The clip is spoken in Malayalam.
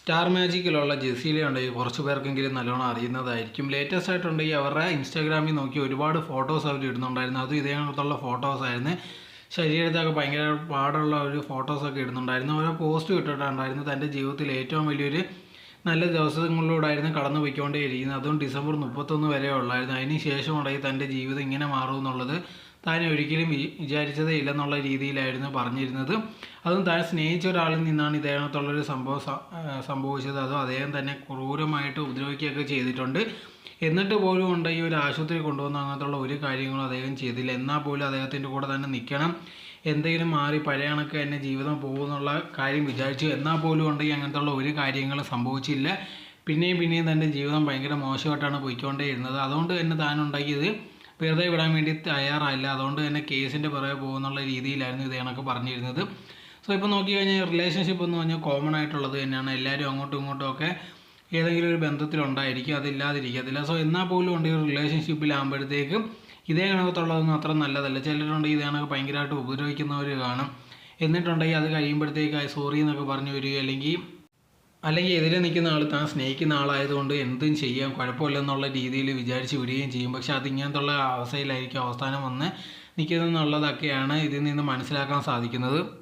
സ്റ്റാർ മാജിക്കിലുള്ള ജെസ്സിയിലെ ഉണ്ടെങ്കിൽ കുറച്ച് പേർക്കെങ്കിലും നല്ലോണം അറിയുന്നതായിരിക്കും. ലേറ്റസ്റ്റ് ആയിട്ടുണ്ടെങ്കിൽ അവരുടെ ഇൻസ്റ്റാഗ്രാമിൽ നോക്കി ഒരുപാട് ഫോട്ടോസ് അവർ ഇടുന്നുണ്ടായിരുന്നു. അതും ഇതേ ഫോട്ടോസ് ആയിരുന്നു. ശരീരത്തൊക്കെ ഭയങ്കര പാടുള്ള ഒരു ഫോട്ടോസൊക്കെ ഇടുന്നുണ്ടായിരുന്നു. ഓരോ പോസ്റ്റ് ഇട്ടിട്ടുണ്ടായിരുന്നു. തന്റെ ജീവിതത്തിൽ ഏറ്റവും വലിയൊരു നല്ല ദിവസങ്ങളിലൂടായിരുന്നു കടന്നു പോയിക്കൊണ്ടേയിരിക്കുന്നത് അതും ഡിസംബർ മുപ്പത്തൊന്ന് വരെ ഉള്ളായിരുന്നു. അതിന് ശേഷം ഉണ്ടെങ്കിൽ തന്റെ ജീവിതം ഇങ്ങനെ മാറും എന്നുള്ളത് താൻ ഒരിക്കലും വിചാരിച്ചതേ ഇല്ലെന്നുള്ള രീതിയിലായിരുന്നു പറഞ്ഞിരുന്നത്. അതും താൻ സ്നേഹിച്ച ഒരാളിൽ നിന്നാണ് ഇദ്ദേഹത്തുള്ളൊരു സംഭവം സംഭവിച്ചത്. അതും അദ്ദേഹം തന്നെ ക്രൂരമായിട്ട് ഉപദ്രവിക്കുകയൊക്കെ ചെയ്തിട്ടുണ്ട്. എന്നിട്ട് പോലും ഉണ്ട് ഈ ഒരു ആശുപത്രി കൊണ്ടുവന്ന അങ്ങനത്തുള്ള ഒരു കാര്യങ്ങളും അദ്ദേഹം ചെയ്തില്ല. എന്നാൽ പോലും അദ്ദേഹത്തിന്റെ കൂടെ തന്നെ നിൽക്കണം എന്തെങ്കിലും മാറി പഴയ കണക്ക് തന്നെ ജീവിതം പോകുമെന്നുള്ള കാര്യം വിചാരിച്ചു. എന്നാൽ പോലും ഉണ്ടെങ്കിൽ അങ്ങനത്തുള്ള ഒരു കാര്യങ്ങളും സംഭവിച്ചില്ല. പിന്നെയും പിന്നെയും തന്റെ ജീവിതം ഭയങ്കര മോശമായിട്ടാണ് പോയിക്കൊണ്ടേയിരുന്നത്. അതുകൊണ്ട് തന്നെ താൻ ഉണ്ടാക്കിയത് വെറുതെ വിടാൻ വേണ്ടി തയ്യാറായില്ല. അതുകൊണ്ട് തന്നെ കേസിന്റെ പുറകെ പോകുന്നുള്ള രീതിയിലായിരുന്നു ഇത് കണക്ക് പറഞ്ഞിരുന്നത്. സോ ഇപ്പോൾ നോക്കിക്കഴിഞ്ഞാൽ റിലേഷൻഷിപ്പ് എന്ന് പറഞ്ഞാൽ കോമൺ ആയിട്ടുള്ളത് തന്നെയാണ്. എല്ലാവരും അങ്ങോട്ടും ഇങ്ങോട്ടും ഒക്കെ ഏതെങ്കിലും ഒരു ബന്ധത്തിലുണ്ടായിരിക്കും അതില്ലാതിരിക്കത്തില്ല സോ എന്നാൽ പോലും ഉണ്ട് ഈ റിലേഷൻഷിപ്പിലാകുമ്പോഴത്തേക്കും ഇതേ കണക്കത്തുള്ളതൊന്നും അത്ര നല്ലതല്ല. ചിലരുണ്ടെങ്കിൽ ഇതേ കണക്ക് ഭയങ്കരമായിട്ട് ഉപദ്രവിക്കുന്നവർ കാണും. എന്നിട്ടുണ്ടെങ്കിൽ അത് കഴിയുമ്പോഴത്തേക്ക് സോറി എന്നൊക്കെ പറഞ്ഞു വരിക അല്ലെങ്കിൽ അല്ലെങ്കിൽ എതിരെ നിൽക്കുന്ന ആൾ താൻ സ്നേഹിക്കുന്ന ആളായതുകൊണ്ട് എന്തും ചെയ്യാം കുഴപ്പമില്ലെന്നുള്ള രീതിയിൽ വിചാരിച്ച് വിടുകയും ചെയ്യും. പക്ഷെ അത് ഇങ്ങനത്തുള്ള അവസ്ഥയിലായിരിക്കും അവസാനം വന്ന് നിൽക്കുന്നതെന്നുള്ളതൊക്കെയാണ് ഇതിൽ നിന്ന് മനസ്സിലാക്കാൻ സാധിക്കുന്നത്.